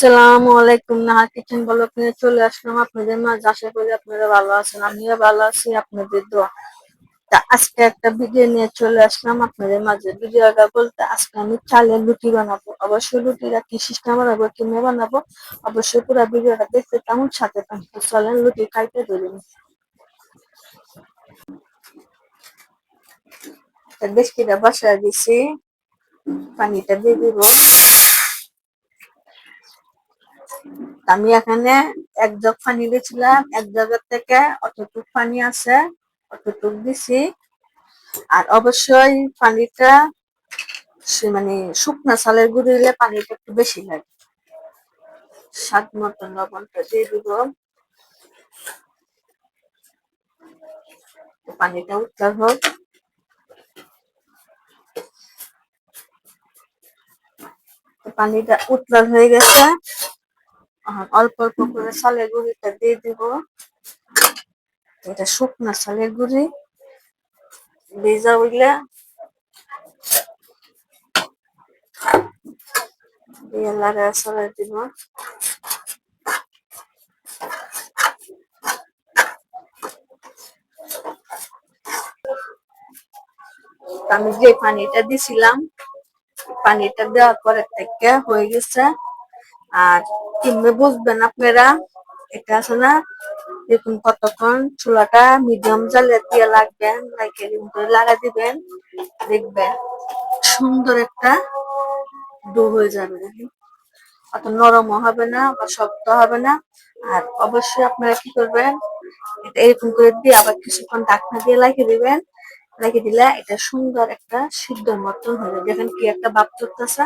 আসসালামু আলাইকুম, Naha kitchen blog নিয়ে চলে আসলাম আপনাদের মাঝে। আশা করি আপনারা ভালো আছেন, আমিও ভালো আছি, আপনাদের দোয়া। তা আজকে একটা ভিডিও নিয়ে চলে আসলাম আপনাদের মাঝে। ভিডিওটা বলতে আজকে আমি চালের লুটি বানাবো। অবশ্যই লুটিটা কি সিস্টেম বানাবো, কীভাবে বানাবো? অবশ্যই পুরো ভিডিওটা দেখতে তেমন সাথে পান চলেন লুটি খাইতে ধরুন দেশকিটা বসায় দিছি, পানিটা দিয়ে দিব। আমি এখানে এক জগ পানি দিয়েছিলাম এক জগের থেকে অতটুক পানি আছে, অতটুক দিছি। আর অবশ্যই পানিটা মানে শুকনা চালের গুঁড়ি দিলে পানিটা একটু বেশি লাগে। স্বাদ মতো লবণটা দিয়ে দিব। পানিটা উত্তাল হোক। পানিটা উত্তাল হয়ে গেছে। অল্প অল্প করে চালের গুঁড়িটা দিয়ে দিব। এটা শুকনা চালের গুঁড়ি। ভেজা উইলে দিব। আমি যে পানিটা দিছিলাম, পানিটা দেওয়ার পরে থেকে হয়ে গেছে। আর কীভাবে বুঝবেন আপনারা। এটা আছে না দেখুন কতক্ষণ চুলাটা মিডিয়াম জালে দিয়ে লাগবেন লাগা দিবেন, দেখবেন সুন্দর একটা ডো হয়ে যাবে। অত নরমও হবে না, বা শক্ত হবে না। আর অবশ্যই আপনারা কি করবেন, এটা এরকম করে দিয়ে আবার কিছুক্ষণ ঢাকনা দিয়ে লাগিয়ে দিবেন। লাগিয়ে দিলে এটা সুন্দর একটা সিদ্ধ মতন হয়ে যাবে। দেখেন কি একটা বাপ চলতেছে।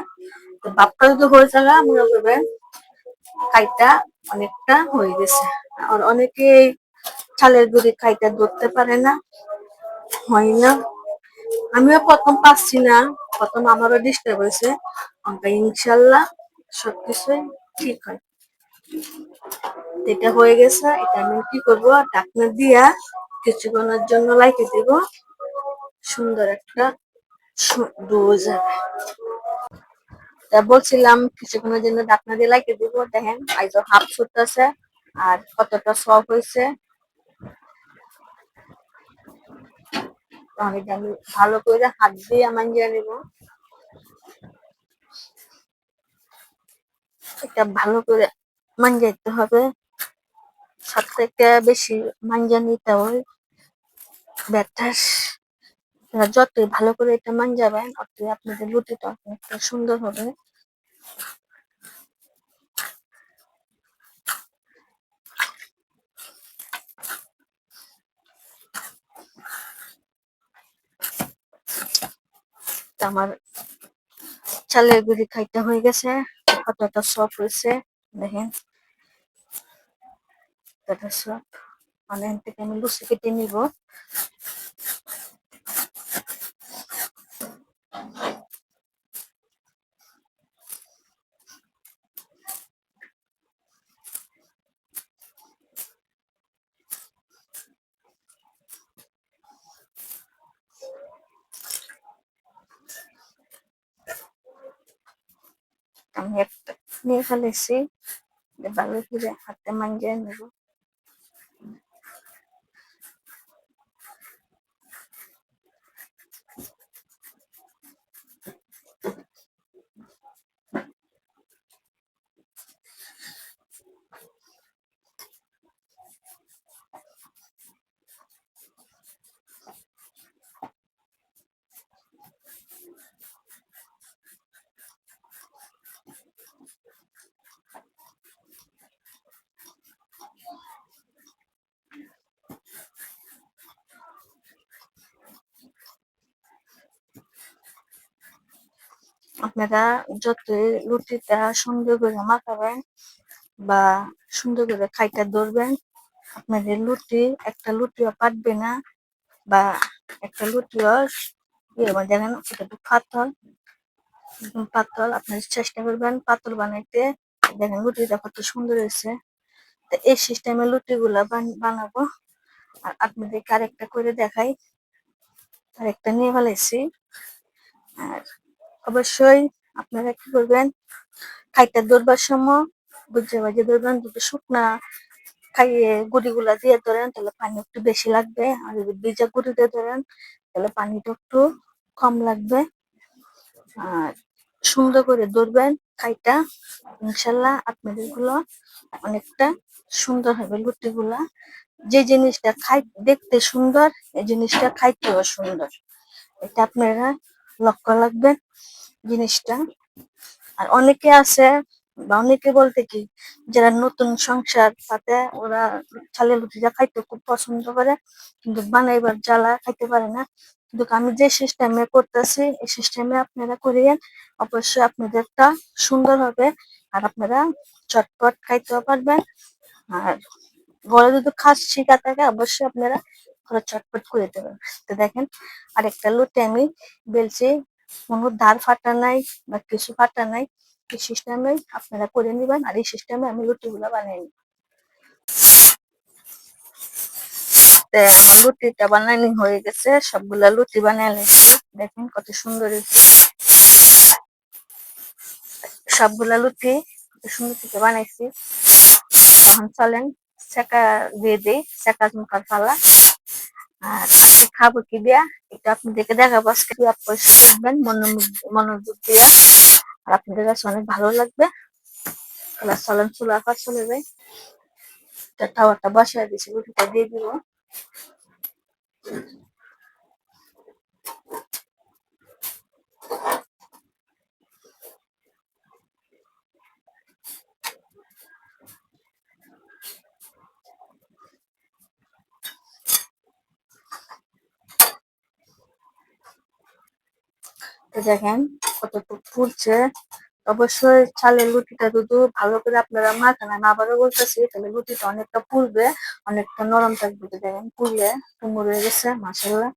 তো বাপটা যদি হয়ে যায় মনে করবেন কাইটা অনেকটা হয়ে গেছে। আর অনেকেই চালের গুড়ি কাইটা ধরতে পারে না, হয় না। আমিও প্রথম পাচ্ছি না, প্রথম আমারও ডিস্টার্ব হয়েছে। ইনশাল্লাহ, সবকিছুই ঠিক হয়। এটা হয়ে গেছে, এটা আমি কি করব? ঢাকনা দিয়া কিছুক্ষণের জন্য লাইকে দেব। সুন্দর একটা ডো যাবে। বলছিলাম কিছুক্ষণের জন্য ঢাকনা দিয়ে লাইকে দিব, দেখেন, আইজো হাফ ফুটতেছে আর কতটা সফট হয়েছে। আমি আমি ভালো করে হাত দিয়ে মাঞ্জিয়ে নিব। এটা ভালো করে মাঞ্জাইতে হবে। সব থেকে বেশি মাঞ্জা নিতে হয় ব্যাটার যতই ভালো করে এটা মাঞ্জাবেন অতই আপনাদের লুটিটা অনেকটা সুন্দর হবে। আমার চালের গুড়ি খাইতে হয়ে গেছে কতটা সফট হয়েছে, দেখেন। কতটা সফট মানে থেকে আমি লুচি কেটে নিব আমি একটা নিয়ে ফেলেছি। ভালো করে হাতে মাঞ্জিয়ে নেব। আপনারা যতই রুটিটা সুন্দর করে মাখাবেন বা সুন্দর করে খাইটা ধরবেন, আপনাদের লুটি একটা লুটিও পাটবে না বা একটা লুটিও দেখেন একটু পাতল, একদম পাতল, আপনারা চেষ্টা করবেন পাতল বানাইতে দেখেন লুটিটা কত সুন্দর হয়েছে। তো এই সিস্টেমে লুটি গুলা বানাবো। আর আপনাদেরকে আরেকটা করে দেখাই, আরেকটা নিয়ে ফেলেছি আর অবশ্যই আপনারা কি করবেন? খাইটা ধরবার সময় বুঝে বাজে ধরবেন যদি শুকনা খাইয়ে গুড়িগুলা দিয়ে ধরেন, তাহলে পানি একটু বেশি লাগবে। আর যদি ভিজা গুড়ি দিয়ে ধরেন, তাহলে পানিটা একটু কম লাগবে। আর সুন্দর করে ধরবেন খাইটা, ইনশাল্লাহ আপনাদেরগুলো অনেকটা সুন্দর হবে লুটি গুলা যে জিনিসটা খাই, দেখতে সুন্দর, এই জিনিসটা খাইতেও সুন্দর। এটা আপনারা লক্ষ্য রাখবেন। জিনিসটা। আর অনেকে আছে, বা অনেকে বলতে কি, যারা নতুন সংসার তাতে ওরা চালের রুটিটা খাইতে খুব পছন্দ করে, কিন্তু বানাইবার জ্বালা খাইতে পারে না। কিন্তু আমি যে সিস্টেমে করতেছি, এই সিস্টেমে আপনারা করিয়েন, অবশ্যই আপনাদেরটা সুন্দর হবে, আর আপনারা চটপট খাইতেও পারবেন। আর ঘরে যদি খাস শিখা থাকে, অবশ্যই আপনারা ঘরে চটপট করে দেবেন। তো দেখেন, আরেকটা লুটে আমি বেলছি। কোনো ধার ফাটা নাই বা কিছু ফাটা নাই, এই সিস্টেমে আপনারা করে নিবেন আর এই সিস্টেমে আমি লুটিগুলো বানিয়ে নিই লুটিটা বানানি হয়ে গেছে, সবগুলা লুটি বানিয়ে নিয়েছি। দেখেন কত সুন্দর সবগুলা লুটি কত সুন্দর থেকে বানাইছি। এখন চলেন সেকা দিয়ে দিই সেকা মুখার পালা। আর খাব কি দিয়া? এটা আপনাদেরকে দেখাবো আজকে। দেখবেন মনোযোগ দিয়া। আর আপনাদের কাছে অনেক ভালো লাগবে। তাহলে চলেন, চুলা আঁকা চলে যাই। এটা তাওয়াটা বসায় দিয়েছি রুটিটা দিয়ে দিব। দেখেন কতটুকু ফুলছে অবশ্যই চালের লুটিটা যদি ভালো করে আপনারা মাখান, আমি আবারও বলতেছি তাহলে লুটিটা অনেকটা ফুলবে, অনেকটা নরম থাকবে দেখেন ফুলে কুমড় হয়ে গেছে মাসাল্লাহ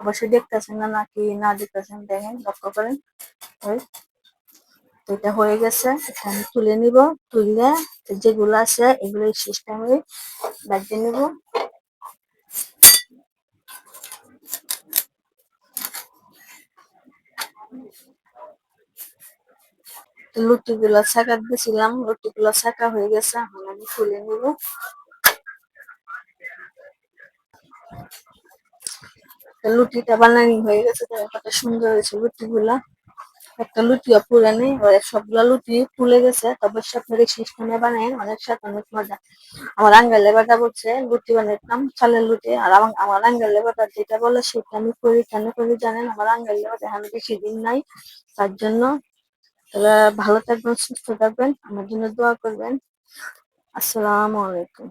অবশ্যই দেখতেছেন না, নাকি না দেখতেছেন, দেখেন, লক্ষ্য করেন। ওই এটা হয়ে গেছে, এটা আমি তুলে নিব, তুললে যেগুলো আছে এগুলো সিস্টেমে লাগিয়ে নিব। লুটি গুলা ছাকা দিয়েছিলাম লুটি গুলা ছাকা হয়ে গেছে, এখন আমি খুলে নিব। লুটিটা বানানি হয়ে গেছে কত সুন্দর হয়েছে লুটি গুলা একটা লুটিও পুরে নেই সবগুলা লুটি ফুলে গেছে আপনার এই সিস্টেমে বানায় অনেক সাথে অনেক মজা। আমার আঙ্গেল লেবারটা বলছে, লুটি বানাইতাম চালের লুটি, আর আমার আঙ্গেল লেবারটা যেটা বলে সেটা আমি করি, কেন করি জানেন? আমার আঙ্গেল লেবারটা এখন বেশি দিন নাই, তার জন্য তবে ভালো থাকবেন, সুস্থ থাকবেন, আমার জন্য দোয়া করবেন। আসসালামু আলাইকুম।